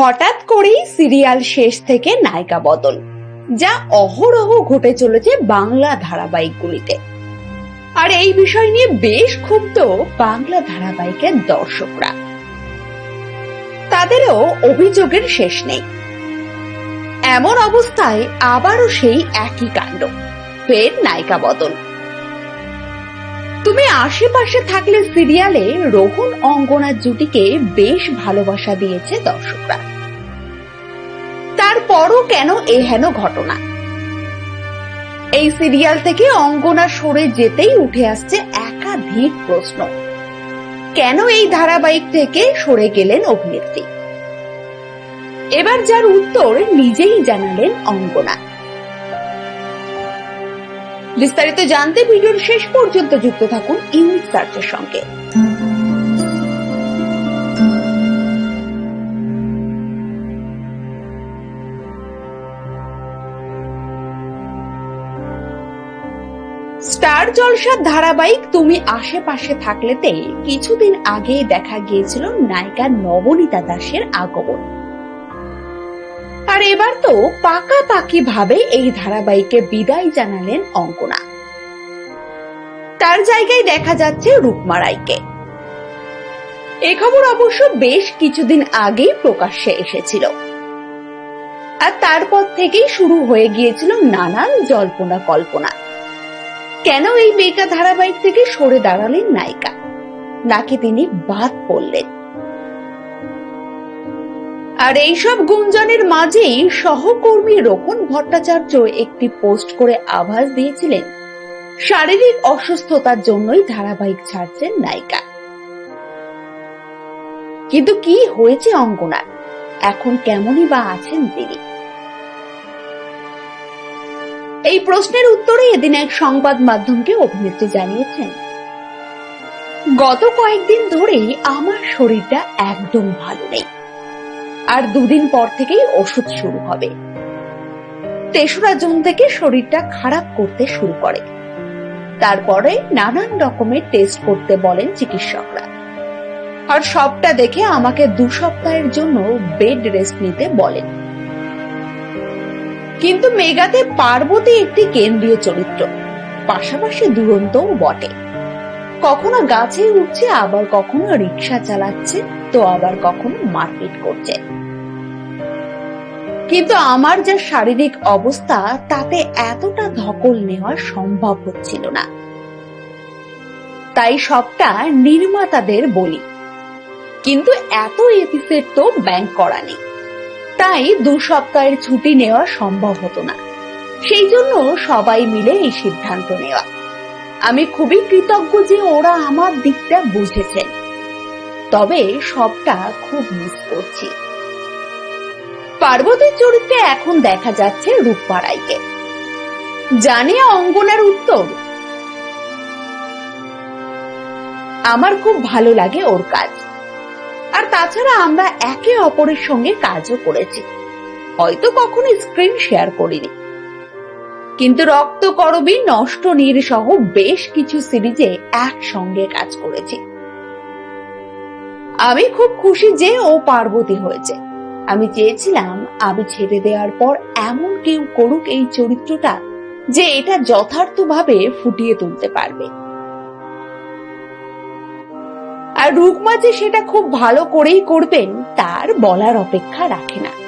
হঠাৎ করেই সিরিয়াল শেষ থেকে নায়িকা বদল, যা অহরহ ঘটে চলেছে বাংলা ধারাবাহিকগুলিতে। আর এই বিষয় নিয়ে বেশ ক্ষুব্ধ বাংলা ধারাবাহিকের দর্শকরা। তাদেরও অভিযোগের শেষ নেই। এমন অবস্থায় আবারও সেই একই কাণ্ড, ফের নায়িকা বদল। তুমি আশেপাশে থাকলে সিরিয়ালে রোহন অঙ্গনার জুটিকে বেশ ভালোবাসা দিয়েছে দর্শকরা। তারপরও কেন এহেন ঘটনা? এই সিরিয়াল থেকে অঙ্গনা সরে যেতেই উঠে আসছে একাধিক প্রশ্ন। কেন এই ধারাবাহিক থেকে সরে গেলেন অভিনেত্রী? এবার যার উত্তর নিজেই জানালেন অঙ্গনা। বিস্তারিত জানতে ভিডিওর শেষ পর্যন্ত যুক্ত থাকুন ইউনিক সার্চের সঙ্গে। স্টার জলসার ধারাবাহিক তুমি আশেপাশে থাকলেতে কিছুদিন আগে দেখা গিয়েছিল নায়িকা নবনীতা দাসের আগমন। আর এবার তো পাকাপাকি ভাবে এই ধারাবাহিকে বিদায় জানালেন অঙ্কনা। তার জায়গায় দেখা যাচ্ছে রূপমা রায়কে এ খবর অবশ্য বেশ কিছুদিন আগেই প্রকাশ্যে এসেছিল। আর তারপর থেকেই শুরু হয়ে গিয়েছিল নানান জল্পনা কল্পনা। কেন এই মেয়েটা ধারাবাহিক থেকে সরে দাঁড়ালেন নায়িকা? নাকি তিনি বাদ পড়লেন? আর এইসব গুঞ্জনের মাঝেই সহকর্মী রোহন ভট্টাচার্য একটি পোস্ট করে আভাস দিয়েছিলেন। শারীরিক অসুস্থতার জন্যই ধারাবাহিক ছাড়ছেন নায়িকা। কিন্তু কি হয়েছে অঙ্গনার? এখন কেমনই বা আছেন তিনি? এই প্রশ্নের উত্তরে এদিন এক সংবাদ মাধ্যমকে অভিনেত্রী জানিয়েছেন, গত কয়েকদিন ধরেই আমার শরীরটা একদম ভালো নেই। আর দুদিন পর থেকেই ওষুধ শুরু হবে। তেসরা জুন থেকে শরীরটা খারাপ করতে শুরু করে। তারপরে নানান রকমের টেস্ট করতে বলেন চিকিৎসকরা। আর সবটা দেখে আমাকে দু সপ্তাহের জন্য বেড রেস্ট নিতে বলেন। কিন্তু মেগাতে পার্বতী একটি কেন্দ্রীয় চরিত্র, পাশাপাশি দুরন্তও বটে। কখনো গাছে উঠছে, আবার কখনো রিক্সা চালাচ্ছে, তো আবার কখনো মারপিট করছে। কিন্তু আমার যা শারীরিক অবস্থা, তাতে এতটা ধকল নেওয়া সম্ভব হচ্ছিল না। তাই সবটা নির্মাতাদের বলি। কিন্তু এত এপিসোড তো ব্যাংক করা নেই। তাই দু সপ্তাহের ছুটি নেওয়া সম্ভব হতো না। সেই জন্য সবাই মিলে এই সিদ্ধান্ত নেওয়া। আমি খুবই কৃতজ্ঞ যে ওরা আমার দিকটা বুঝেছেন তবে সবটা খুব মিস করছি। পার্বতীর চরিত্রে এখন দেখা যাচ্ছে রূপা রায়কে জানিয়া অঙ্গনার উত্তর? আমার খুব ভালো লাগে ওর কাজ। আর তাছাড়া আমরা একে অপরের সঙ্গে কাজও করেছি। হয়তো কখনো স্ক্রিন শেয়ার করিনি। কিন্তু রক্ত করবি, নষ্ট নীর সহ বেশ কিছু সিরিজে একসঙ্গে কাজ করেছি। আমি খুব খুশি যে ও পার্বতী হয়েছে। আমি চেয়েছিলাম আমি ছেড়ে দেওয়ার পর এমন কেউ করুক এই চরিত্রটা যে এটা যথার্থভাবে ফুটিয়ে তুলতে পারবে। আর রুকমা যে সেটা খুব ভালো করেই করবেন, তার বলার অপেক্ষা রাখে না।